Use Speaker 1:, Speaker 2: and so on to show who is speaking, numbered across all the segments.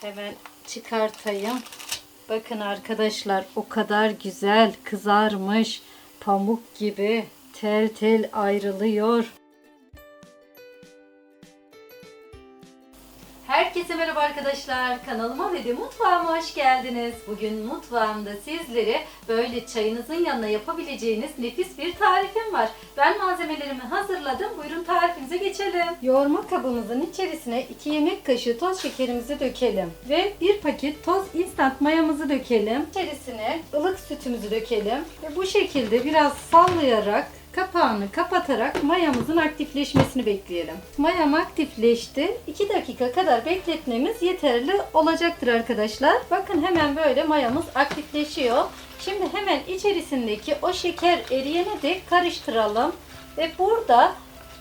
Speaker 1: Hemen çıkartayım. Bakın arkadaşlar o kadar güzel kızarmış. Pamuk gibi tel tel ayrılıyor. Herkese merhaba arkadaşlar. Kanalıma ve de mutfağıma hoş geldiniz. Bugün mutfağımda sizlere böyle çayınızın yanına yapabileceğiniz nefis bir tarifim var. Ben malzemelerimi hazırladım. Geçelim. Yoğurma kabımızın içerisine 2 yemek kaşığı toz şekerimizi dökelim. Ve 1 paket toz instant mayamızı dökelim. İçerisine ılık sütümüzü dökelim. Ve bu şekilde biraz sallayarak Kapağını kapatarak mayamızın aktifleşmesini bekleyelim. Mayam aktifleşti. 2 dakika kadar bekletmemiz yeterli olacaktır arkadaşlar. Bakın hemen böyle mayamız aktifleşiyor. Şimdi hemen içerisindeki o şeker eriyene de karıştıralım. Ve burada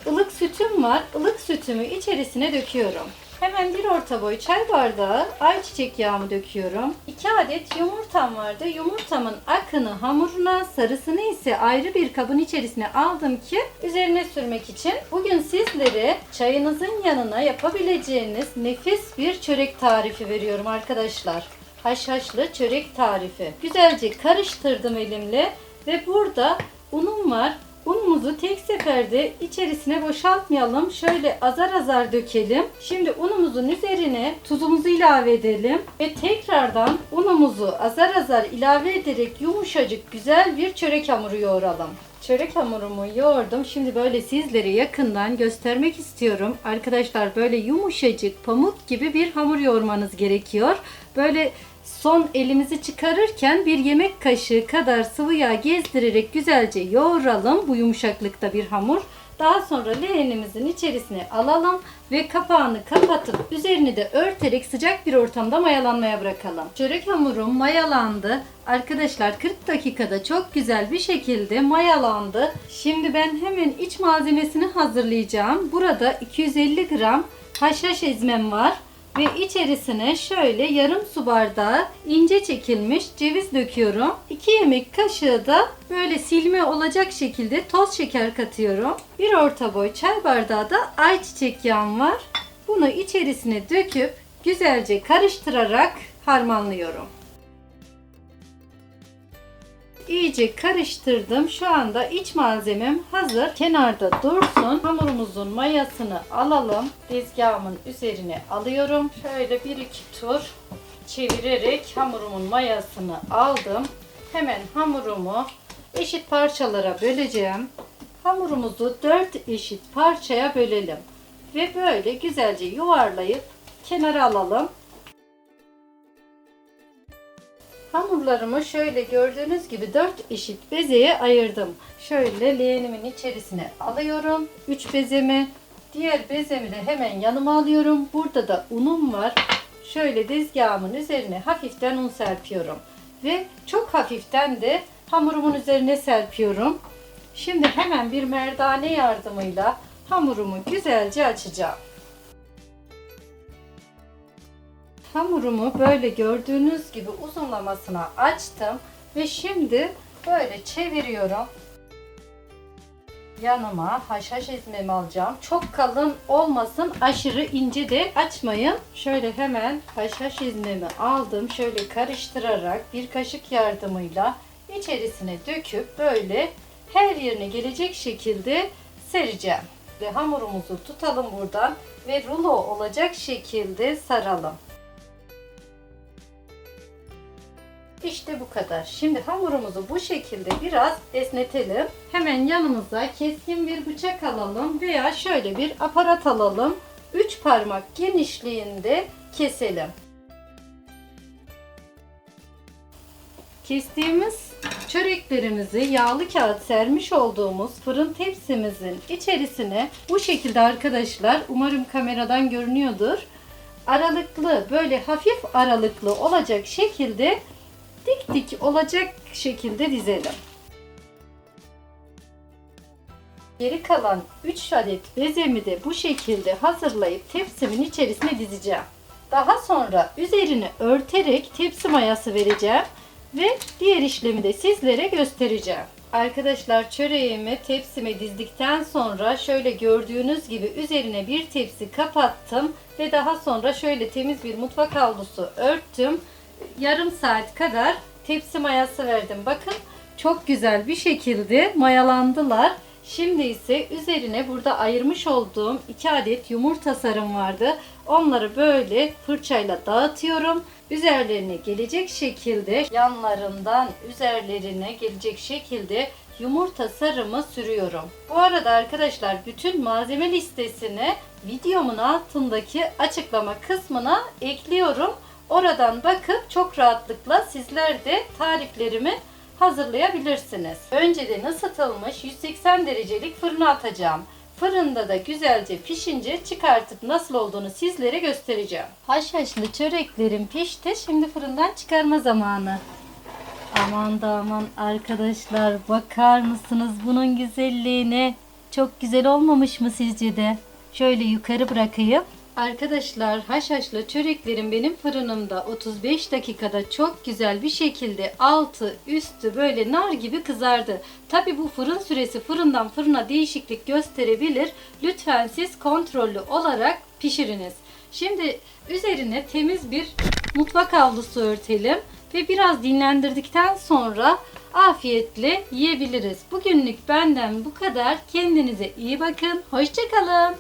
Speaker 1: ılık sütüm var. Ilık sütümü içerisine döküyorum. Hemen bir orta boy çay bardağı ayçiçek yağımı döküyorum. 2 adet yumurtam vardı. Yumurtamın akını hamuruna, sarısını ise ayrı bir kabın içerisine aldım ki üzerine sürmek için. Bugün sizlere çayınızın yanına yapabileceğiniz nefis bir çörek tarifi veriyorum arkadaşlar. Haşhaşlı çörek tarifi. Güzelce karıştırdım elimle ve burada unum var. Unumuzu tek seferde içerisine boşaltmayalım. Şöyle azar azar dökelim. Şimdi unumuzun üzerine tuzumuzu ilave edelim. Ve tekrardan unumuzu azar azar ilave ederek yumuşacık güzel bir çörek hamuru yoğuralım. Çörek hamurumu yoğurdum. Şimdi böyle sizlere yakından göstermek istiyorum. Arkadaşlar böyle yumuşacık pamuk gibi bir hamur yoğurmanız gerekiyor. Böyle Son elimizi çıkarırken bir yemek kaşığı kadar sıvı yağ gezdirerek güzelce yoğuralım. Bu yumuşaklıkta bir hamur. Daha sonra leğenimizin içerisine alalım ve kapağını kapatıp üzerini de örterek sıcak bir ortamda mayalanmaya bırakalım. Çörek hamurum mayalandı. Arkadaşlar 40 dakikada çok güzel bir şekilde mayalandı. Şimdi ben hemen iç malzemesini hazırlayacağım. Burada 250 gram haşhaş ezmem var. Ve içerisine şöyle yarım su bardağı ince çekilmiş ceviz döküyorum. 2 yemek kaşığı da böyle silme olacak şekilde toz şeker katıyorum. Bir orta boy çay bardağı da ayçiçek yağım var. Bunu içerisine döküp güzelce karıştırarak harmanlıyorum. İyice karıştırdım. Şu anda iç malzemem hazır. Kenarda dursun. Hamurumuzun mayasını alalım. Tezgahımın üzerine alıyorum. Şöyle bir iki tur çevirerek hamurumun mayasını aldım. Hemen hamurumu eşit parçalara böleceğim. Hamurumuzu 4 eşit parçaya bölelim. Ve böyle güzelce yuvarlayıp kenara alalım. Hamurlarımı şöyle gördüğünüz gibi 4 eşit bezeye ayırdım. Şöyle leğenimin içerisine alıyorum. 3 bezemi. Diğer bezemi de hemen yanıma alıyorum. Burada da unum var. Şöyle tezgahımın üzerine hafiften un serpiyorum. Ve çok hafiften de hamurumun üzerine serpiyorum. Şimdi hemen bir merdane yardımıyla hamurumu güzelce açacağım. Hamurumu böyle gördüğünüz gibi uzunlamasına açtım ve şimdi böyle çeviriyorum. Yanıma haşhaş ezmemi alacağım. Çok kalın olmasın, aşırı ince de açmayın. Şöyle hemen haşhaş ezmemi aldım. Şöyle karıştırarak bir kaşık yardımıyla içerisine döküp böyle her yerine gelecek şekilde sereceğim. Ve hamurumuzu tutalım buradan ve rulo olacak şekilde saralım. İşte bu kadar. Şimdi hamurumuzu bu şekilde biraz esnetelim. Hemen yanımıza keskin bir bıçak alalım veya şöyle bir aparat alalım. 3 parmak genişliğinde keselim. Kestiğimiz çöreklerimizi yağlı kağıt sermiş olduğumuz fırın tepsimizin içerisine bu şekilde arkadaşlar umarım kameradan görünüyordur. Aralıklı böyle hafif aralıklı olacak şekilde dik dik olacak şekilde dizelim. Geri kalan 3 adet bezemi de bu şekilde hazırlayıp tepsimin içerisine dizeceğim. Daha sonra üzerine örterek tepsi mayası vereceğim ve diğer işlemi de sizlere göstereceğim. Arkadaşlar çöreğimi tepsime dizdikten sonra şöyle gördüğünüz gibi üzerine bir tepsi kapattım ve daha sonra şöyle temiz bir mutfak havlusu örttüm. Yarım saat kadar tepsi mayası verdim. Bakın çok güzel bir şekilde mayalandılar. Şimdi ise üzerine burada ayırmış olduğum 2 adet yumurta sarım vardı. Onları böyle fırçayla dağıtıyorum. Üzerlerine gelecek şekilde yanlarından üzerlerine gelecek şekilde yumurta sarımı sürüyorum. Bu arada arkadaşlar bütün malzeme listesini videomun altındaki açıklama kısmına ekliyorum. Oradan bakıp çok rahatlıkla sizler de tariflerimi hazırlayabilirsiniz. Önceden ısıtılmış 180 derecelik fırına atacağım. Fırında da güzelce pişince çıkartıp nasıl olduğunu sizlere göstereceğim. Haşhaşlı çöreklerim pişti. Şimdi fırından çıkarma zamanı. Aman da aman arkadaşlar bakar mısınız bunun güzelliğine? Çok güzel olmamış mı sizce de? Şöyle yukarı bırakayım. Arkadaşlar haşhaşlı çöreklerim benim fırınımda 35 dakikada çok güzel bir şekilde altı üstü böyle nar gibi kızardı. Tabi bu fırın süresi fırından fırına değişiklik gösterebilir. Lütfen siz kontrollü olarak pişiriniz. Şimdi üzerine temiz bir mutfak havlusu örtelim ve biraz dinlendirdikten sonra afiyetle yiyebiliriz. Bugünlük benden bu kadar. Kendinize iyi bakın. Hoşçakalın.